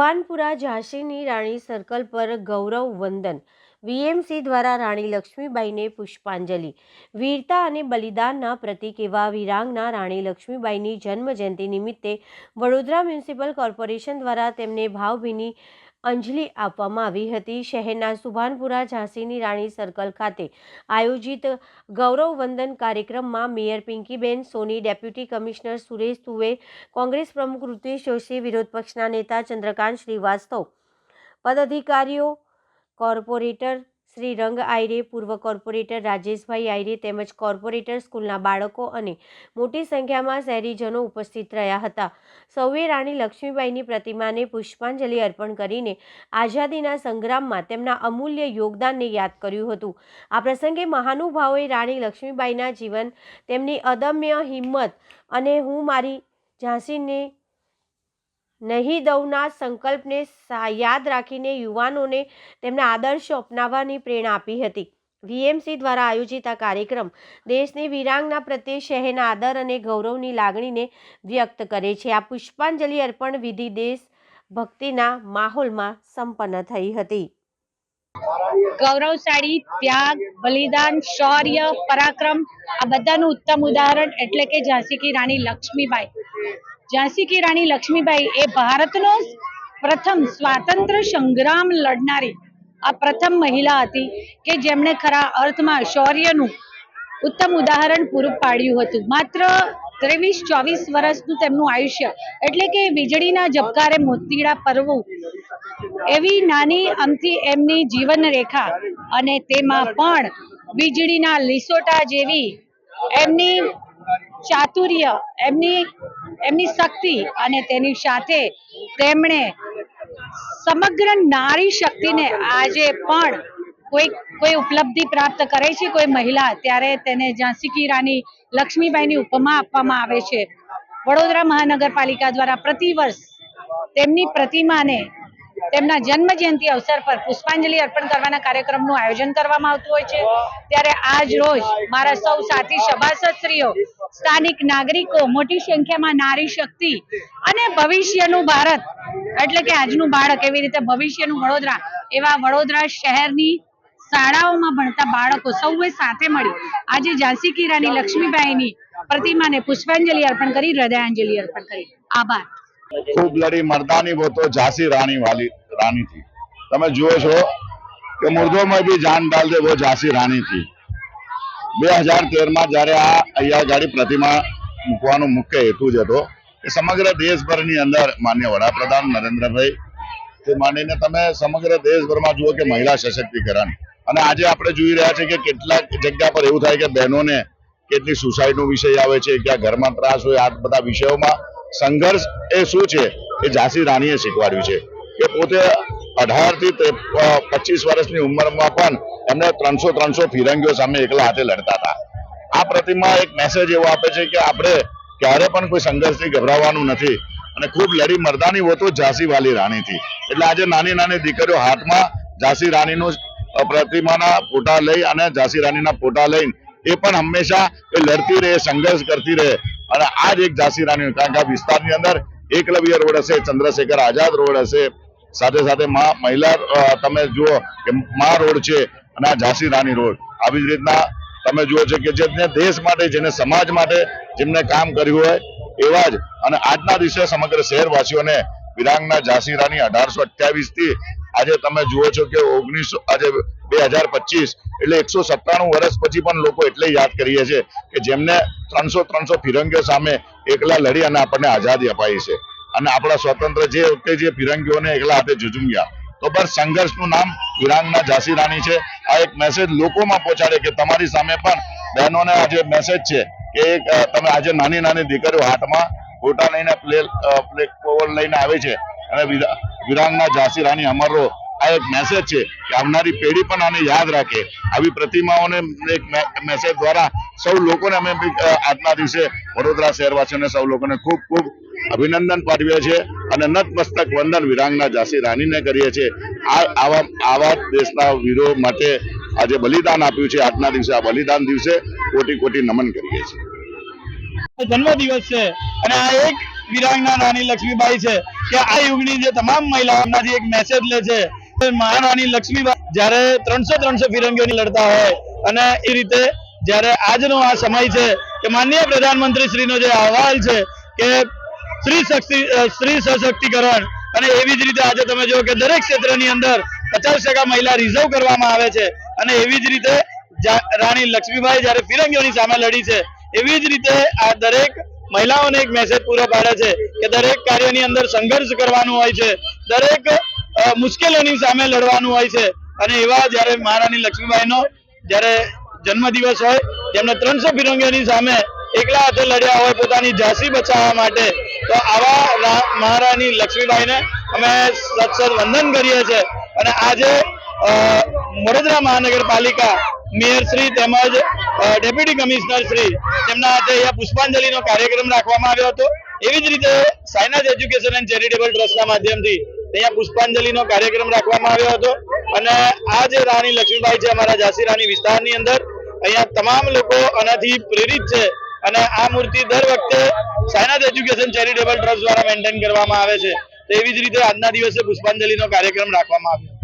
સુભાનપુરા ઝાંસીની રાણી circle પર ગૌરવ વંદન. VMC દ્વારા રાણી લક્ષ્મીબાઈને પુષ્પાંજલિ. વીરતા અને બલિદાનના પ્રતિક એવા વીરાંગના રાણી લક્ષ્મીબાઈની જન્મજયંતિ નિમિત્તે વડોદરા મ્યુનિસિપલ કોર્પોરેશન દ્વારા તેમને ભાવભીની અંજલિ આપવામાં આવી હતી. શહેરના સુભાનપુરા ઝાંસીની રાણી સર્કલ ખાતે આયોજિત ગૌરવ વંદન કાર્યક્રમમાં mayor Pinkiben, Soni deputy commissioner Suresh Tuve Congress પ્રમુખ ઋતેશ જોશી, વિરોધ પક્ષના નેતા ચંદ્રકાંત શ્રીવાસ્તવ, પદાધિકારીઓ, કોર્પોરેટર શ્રી રંગ આયરે, પૂર્વ કોર્પોરેટર રાજેશભાઈ આયરે તેમજ કોર્પોરેટર સ્કૂલના બાળકો અને મોટી સંખ્યામાં શહેરીજનો ઉપસ્થિત રહ્યા હતા. સૌએ રાણી લક્ષ્મીબાઈની પ્રતિમાને પુષ્પાંજલિ અર્પણ કરીને આઝાદીના સંગ્રામમાં તેમના અમૂલ્ય યોગદાનને યાદ કર્યું હતું. આ પ્રસંગે મહાનુભાવોએ રાણી લક્ષ્મીબાઈના જીવન, તેમની અદમ્ય હિંમત અને હું મારી ઝાંસીને નહીં દઉંના સંકલ્પને યાદ રાખીને યુવાનોને તેમના આદર્શો અપનાવવાની પ્રેરણા આપી હતી. વીએમસી દ્વારા આયોજિત આ કાર્યક્રમ દેશની વીરાંગના પ્રત્યે શહેરના આદર અને ગૌરવની લાગણીને વ્યક્ત કરે છે. આ પુષ્પાંજલિ અર્પણ વિધિ દેશ ભક્તિના માહોલમાં સંપન્ન થઈ હતી. ગૌરવશાળી, ત્યાગ, બલિદાન, શૌર્ય, પરાક્રમ આ બધાનું ઉત્તમ ઉદાહરણ એટલે કે ઝાંસી કી રાણી લક્ષ્મીબાઈ. ઝાંસી કી રાણી લક્ષ્મીબાઈ એ ભારતનો પ્રથમ સ્વાતંત્ર સંગ્રામ લડનારી આ પ્રથમ મહિલા હતી કે જેમણે ખરા અર્થમાં શૌર્યનું ઉત્તમ ઉદાહરણ પૂરું પાડ્યું હતું. માત્ર ત્રેવીસ, ચોવીસ વર્ષનું તેમનું આયુષ્ય એટલે કે વીજળીના ઝબકારે મોતીડા પરવું એવી નાની અમથી એમની જીવન રેખા અને તેમાં પણ વીજળીના લીસોટા જેવી એમની ચાતુર્ય, એમની એમની શક્તિ અને તેની સાથે તેમણે સમગ્ર નારી શક્તિને આજે પણ કોઈ કોઈ ઉપલબ્ધિ પ્રાપ્ત કરે છે કોઈ મહિલા, ત્યારે તેને ઝાંસી કી રાની લક્ષ્મીબાઈની ઉપમા આપવામાં આવે છે. વડોદરા મહાનગરપાલિકા દ્વારા પ્રતિવર્ષ તેમની પ્રતિમાને તેમના જન્મ જયંતિ અવસર પર પુષ્પાંજલિ અર્પણ કરવાના કાર્યક્રમનું આયોજન કરવામાં આવતું હોય છે. ત્યારે આજ રોજ મારા સૌ સાથી સભાસદશ્રીઓ સ્થાનિક નાગરિકો મોટી સંખ્યામાં નારી શક્તિ અને ભવિષ્યનું ભારત, એટલે કે આજનું બાળક એવી રીતે ભવિષ્યનું વડોદરા, એવા વડોદરા શહેરની શાળાઓમાં ભણતા બાળકો સૌએ સાથે મળી આજે ઝાંસી કીરાની લક્ષ્મીબાઈની પ્રતિમાને પુષ્પાંજલિ અર્પણ કરી, હૃદયાંજલિ અર્પણ કરી. આભાર. ખૂબ લડી મરદાની વો ઝાંસી રાણી વાલી રાણી થી તમે જુઓ છો કે મુર્દો માં જાન ડાલ દે વો ઝાંસી રાણી થી બે હજાર તેરમાં જ્યારે આ અહીંયા ગાડી પ્રતિમા મૂકવાનો મુખ્ય હેતુ જ હતો કે સમગ્ર દેશભરની અંદર માન્ય વડાપ્રધાન નરેન્દ્રભાઈ, તે માંડીને તમે સમગ્ર દેશભરમાં જુઓ કે મહિલા સશક્તિકરણ. અને આજે આપણે જોઈ રહ્યા છીએ કે કેટલાક જગ્યા પર એવું થાય કે બહેનોને કેટલી સુસાઇડનો વિષય આવે છે, ક્યાં ઘરમાં ત્રાસ હોય, આ બધા વિષયોમાં સંઘર્ષ એ શું છે, એ ઝાંસી રાણીએ શીખવાડ્યું છે. કે પોતે અઢારથી પચીસ વર્ષની ઉંમરમાં પણ એમને ત્રણસો ત્રણસો ફિરંગીઓ સામે એકલા હાથે લડતા હતા. આ પ્રતિમા એક મેસેજ એવો આપે છે કે આપણે ક્યારે પણ કોઈ સંઘર્ષથી ગભરાવાનું નથી અને ખૂબ લડી મરદાની હોતો ઝાંસી વાલી રાણી થી એટલે આજે નાની નાની દીકરીઓ હાથમાં ઝાંસી રાણીનું પ્રતિમાના ફોટા લઈ અને ઝાંસી રાણીના ફોટા લઈને એ પણ હંમેશા એ લડતી રહે, સંઘર્ષ કરતી રહે. અને આ જ એક ઝાંસી રાણી કારણ કે આ વિસ્તારની અંદર એકલવ્ય રોડ હશે, ચંદ્રશેખર આઝાદ રોડ હશે સાથે સાથે મહિલા તમે જુઓ કે મા રોડ છે અને આ ઝાંસી રાણી રોડ. આવી જ રીતના તમે જુઓ છો કે જેને દેશ માટે, જેને સમાજ માટે જેમને કામ કર્યું હોય, એવા જ અને આજના દિવસે સમગ્ર શહેરવાસીઓને વિરાંગના ઝાંસી રાણી અઢારસો થી આજે તમે જુઓ છો કે ઓગણીસો, આજે બે હજાર પચીસ એટલે એકસો સત્તાણું વર્ષ પછી પણ લોકો એટલે યાદ કરીએ છીએ કે જેમને ત્રણસો ત્રણસો ફિરંગીઓ સામે એકલા લડી અને આપણને આઝાદી અપાઈ છે. અને આપણા સ્વતંત્ર જે વખતે જે ફિરંગીઓને એકલા હાથે ઝુઝુમ્યા તો બસ સંઘર્ષનું નામ વિરાંગના ઝાંસી રાણી છે. આ એક મેસેજ લોકોમાં પહોંચાડે કે તમારી સામે પણ બહેનોને આજે મેસેજ છે કે તમે આજે નાની નાની દીકરીઓ હાથમાં ફોટા લઈને પ્લે પ્લે લઈને આવે છે. અને વિરા- વિરાંગના ઝાંસી રાણી અમર એક મેસેજ છે કે આવનારી પેઢી પણ આને યાદ રાખે. આવી પ્રતિમાઓને એક મેસેજ દ્વારા સૌ લોકોને અમે આજના દિવસે વડોદરા શહેરવાસીઓને સૌ લોકોને ખૂબ ખૂબ અભિનંદન પાઠવીએ છીએ અને નતમસ્તક વંદન વિરાંગના ઝાંસી રાણીને કરીએ છીએ. આ, આવા આવા દેશના વીરો માટે આજે બલિદાન આપ્યું છે. આજના દિવસે આ બલિદાન દિવસે કોટી કોટી નમન કરીએ છીએ. જન્મ દિવસ છે અને આ એક વિરાંગના રાણી લક્ષ્મીબાઈ છે કે આ યુગની જે તમામ મહિલાઓ એક મેસેજ લે છે મહારાણી લક્ષ્મીબાઈ જ્યારે ત્રણસો ત્રણસો ફિરંગીઓની લડતા હોય અને એ રીતે જ્યારે આજનો આ સમય છે કે માનનીય પ્રધાનમંત્રી જે અહેવાલ છે કે સ્ત્રી શક્તિ સ્ત્રી સશક્તિકરણ અને એવી જ રીતે આજે તમે જો કે દરેક ક્ષેત્રની અંદર પચાસ ટકા મહિલા રિઝર્વ કરવામાં આવે છે અને એવી જ રીતે રાણી લક્ષ્મીબાઈ જ્યારે ફિરંગીઓની સામે લડી છે, એવી જ રીતે આ દરેક મહિલાઓને એક મેસેજ પૂરો પાડે છે કે દરેક કાર્યની અંદર સંઘર્ષ કરવાનું હોય છે, દરેક મુશ્કેલીઓની સામે લડવાનું હોય છે. અને એવા જ્યારે મહારાણી લક્ષ્મીબાઈનો જ્યારે જન્મદિવસ હોય જેમને ત્રણસો ફિરંગીઓની સામે એકલા હાથે લડ્યા હોય, પોતાની ઝાંસી બચાવવા માટે, તો આવા મહારાણી લક્ષ્મીબાઈને અમે સત સત વંદન કરીએ છીએ. અને આજે વડોદરા મહાનગરપાલિકા મેયર શ્રી તેમજ ડેપ્યુટી કમિશનર શ્રી તેમના હાથે અહીંયા પુષ્પાંજલિનો કાર્યક્રમ રાખવામાં આવ્યો હતો. એવી જ રીતે સાયનાથ એજ્યુકેશન એન્ડ ચેરિટેબલ ટ્રસ્ટના માધ્યમથી અહીંયા પુષ્પાંજલિનો કાર્યક્રમ રાખવામાં આવ્યો હતો. અને આ જે રાણી લક્ષ્મીબાઈ છે, અમારા ઝાંસી રાણી વિસ્તારની અંદર, અહીંયા તમામ લોકો આનાથી પ્રેરિત છે. અને આ મૂર્તિ દર વખતે સાયનાથ એજ્યુકેશન ચેરિટેબલ ટ્રસ્ટ દ્વારા મેન્ટેન કરવામાં આવે છે. એવી જ રીતે આજના દિવસે પુષ્પાંજલિનો કાર્યક્રમ રાખવામાં આવ્યો.